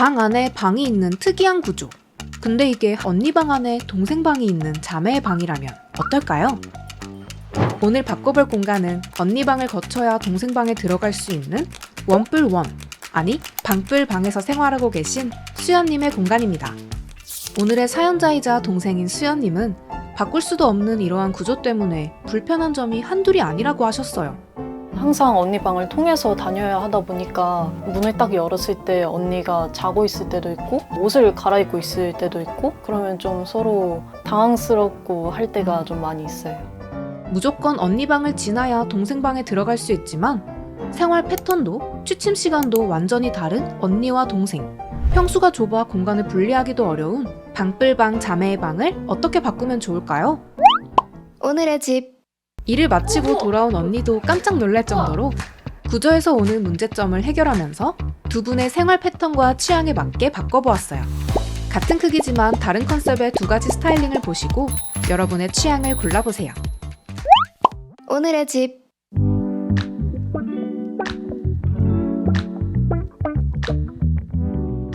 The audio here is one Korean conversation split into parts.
방 안에 방이 있는 특이한 구조. 근데 이게 언니 방 안에 동생 방이 있는 자매의 방이라면 어떨까요? 오늘 바꿔볼 공간은 언니 방을 거쳐야 동생 방에 들어갈 수 있는 원뿔 원, 아니 방뿔 방에서 생활하고 계신 수연님의 공간입니다. 오늘의 사연자이자 동생인 수연님은 바꿀 수도 없는 이러한 구조 때문에 불편한 점이 한둘이 아니라고 하셨어요. 항상 언니 방을 통해서 다녀야 하다 보니까 문을 딱 열었을 때 언니가 자고 있을 때도 있고 옷을 갈아입고 있을 때도 있고 그러면 좀 서로 당황스럽고 할 때가 좀 많이 있어요. 무조건 언니 방을 지나야 동생 방에 들어갈 수 있지만 생활 패턴도 취침 시간도 완전히 다른 언니와 동생. 평수가 좁아 공간을 분리하기도 어려운 방불방 자매의 방을 어떻게 바꾸면 좋을까요? 오늘의 집 일을 마치고 돌아온 언니도 깜짝 놀랄 정도로 구조에서 오는 문제점을 해결하면서 두 분의 생활 패턴과 취향에 맞게 바꿔보았어요. 같은 크기지만 다른 컨셉의 두 가지 스타일링을 보시고 여러분의 취향을 골라보세요. 오늘의 집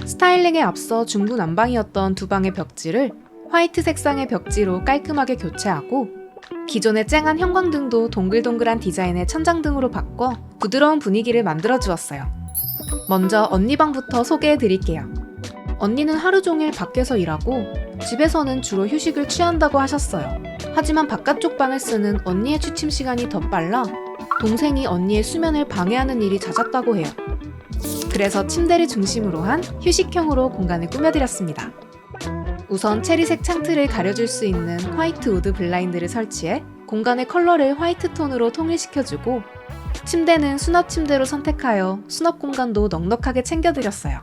스타일링에 앞서 중구난방이었던 두 방의 벽지를 화이트 색상의 벽지로 깔끔하게 교체하고 기존의 쨍한 형광등도 동글동글한 디자인의 천장등으로 바꿔 부드러운 분위기를 만들어 주었어요. 먼저 언니 방부터 소개해 드릴게요. 언니는 하루 종일 밖에서 일하고 집에서는 주로 휴식을 취한다고 하셨어요. 하지만 바깥쪽 방을 쓰는 언니의 취침 시간이 더 빨라 동생이 언니의 수면을 방해하는 일이 잦았다고 해요. 그래서 침대를 중심으로 한 휴식형으로 공간을 꾸며드렸습니다. 우선 체리색 창틀을 가려줄 수 있는 화이트 우드 블라인드를 설치해 공간의 컬러를 화이트 톤으로 통일시켜주고 침대는 수납 침대로 선택하여 수납 공간도 넉넉하게 챙겨드렸어요.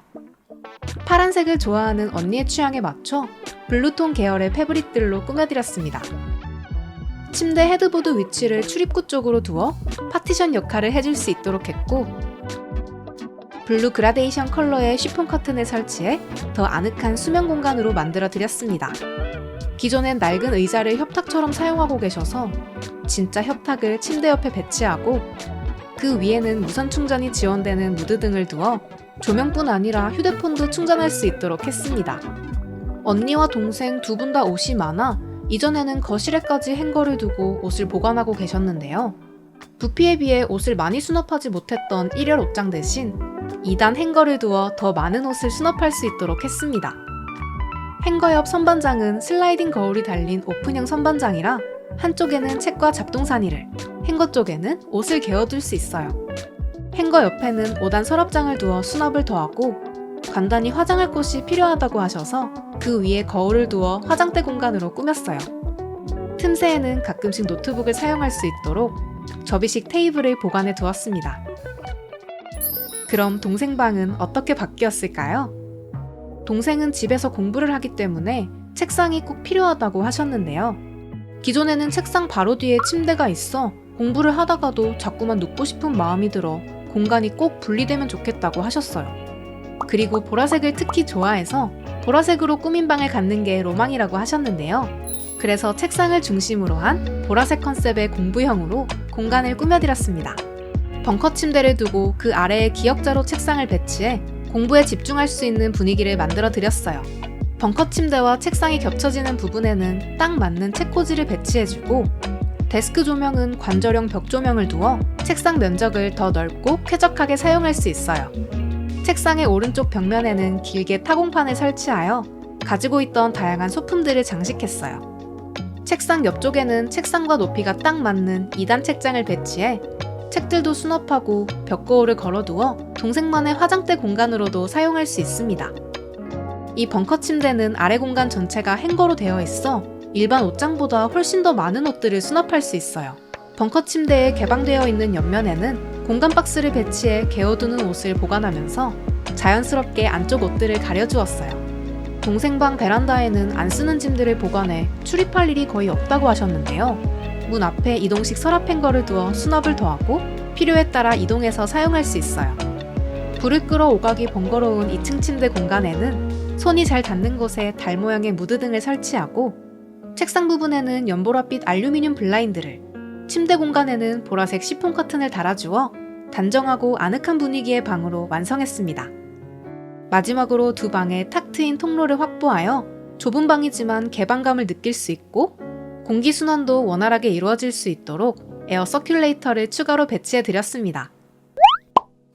파란색을 좋아하는 언니의 취향에 맞춰 블루톤 계열의 패브릭들로 꾸며드렸습니다. 침대 헤드보드 위치를 출입구 쪽으로 두어 파티션 역할을 해줄 수 있도록 했고 블루 그라데이션 컬러의 쉬폰 커튼을 설치해 더 아늑한 수면 공간으로 만들어 드렸습니다. 기존엔 낡은 의자를 협탁처럼 사용하고 계셔서 진짜 협탁을 침대 옆에 배치하고 그 위에는 무선 충전이 지원되는 무드 등을 두어 조명뿐 아니라 휴대폰도 충전할 수 있도록 했습니다. 언니와 동생 두 분 다 옷이 많아 이전에는 거실에까지 행거를 두고 옷을 보관하고 계셨는데요. 부피에 비해 옷을 많이 수납하지 못했던 1열 옷장 대신 2단 행거를 두어 더 많은 옷을 수납할 수 있도록 했습니다. 행거 옆 선반장은 슬라이딩 거울이 달린 오픈형 선반장이라 한쪽에는 책과 잡동사니를, 행거 쪽에는 옷을 개어둘 수 있어요. 행거 옆에는 5단 서랍장을 두어 수납을 더하고 간단히 화장할 곳이 필요하다고 하셔서 그 위에 거울을 두어 화장대 공간으로 꾸몄어요. 틈새에는 가끔씩 노트북을 사용할 수 있도록 접이식 테이블을 보관해 두었습니다. 그럼 동생 방은 어떻게 바뀌었을까요? 동생은 집에서 공부를 하기 때문에 책상이 꼭 필요하다고 하셨는데요. 기존에는 책상 바로 뒤에 침대가 있어 공부를 하다가도 자꾸만 눕고 싶은 마음이 들어 공간이 꼭 분리되면 좋겠다고 하셨어요. 그리고 보라색을 특히 좋아해서 보라색으로 꾸민 방을 갖는 게 로망이라고 하셨는데요. 그래서 책상을 중심으로 한 보라색 컨셉의 공부형으로 공간을 꾸며드렸습니다. 벙커 침대를 두고 그 아래에 기역자로 책상을 배치해 공부에 집중할 수 있는 분위기를 만들어 드렸어요. 벙커 침대와 책상이 겹쳐지는 부분에는 딱 맞는 책꽂이를 배치해주고 데스크 조명은 관절형 벽 조명을 두어 책상 면적을 더 넓고 쾌적하게 사용할 수 있어요. 책상의 오른쪽 벽면에는 길게 타공판을 설치하여 가지고 있던 다양한 소품들을 장식했어요. 책상 옆쪽에는 책상과 높이가 딱 맞는 2단 책장을 배치해 책들도 수납하고 벽거울을 걸어두어 동생만의 화장대 공간으로도 사용할 수 있습니다. 이 벙커 침대는 아래 공간 전체가 행거로 되어 있어 일반 옷장보다 훨씬 더 많은 옷들을 수납할 수 있어요. 벙커 침대에 개방되어 있는 옆면에는 공간 박스를 배치해 개어두는 옷을 보관하면서 자연스럽게 안쪽 옷들을 가려주었어요. 동생방 베란다에는 안 쓰는 짐들을 보관해 출입할 일이 거의 없다고 하셨는데요. 문 앞에 이동식 서랍 행거를 두어 수납을 더하고 필요에 따라 이동해서 사용할 수 있어요. 불을 끌어 오가기 번거로운 2층 침대 공간에는 손이 잘 닿는 곳에 달 모양의 무드 등을 설치하고 책상 부분에는 연보라빛 알루미늄 블라인드를 침대 공간에는 보라색 시폰 커튼을 달아주어 단정하고 아늑한 분위기의 방으로 완성했습니다. 마지막으로 두 방에 탁 트인 통로를 확보하여 좁은 방이지만 개방감을 느낄 수 있고 공기순환도 원활하게 이루어질 수 있도록 에어 서큘레이터를 추가로 배치해 드렸습니다.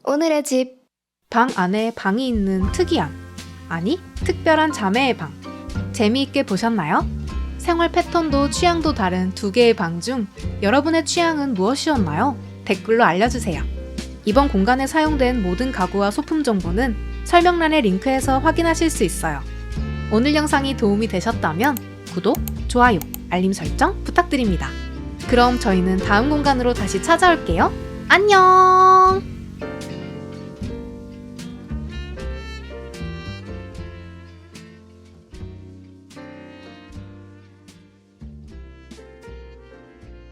오늘의 집. 방 안에 방이 있는 특이한, 아니, 특별한 자매의 방. 재미있게 보셨나요? 생활 패턴도 취향도 다른 두 개의 방 중 여러분의 취향은 무엇이었나요? 댓글로 알려주세요. 이번 공간에 사용된 모든 가구와 소품 정보는 설명란의 링크에서 확인하실 수 있어요. 오늘 영상이 도움이 되셨다면 구독, 좋아요, 알림 설정 부탁드립니다. 그럼 저희는 다음 공간으로 다시 찾아올게요. 안녕!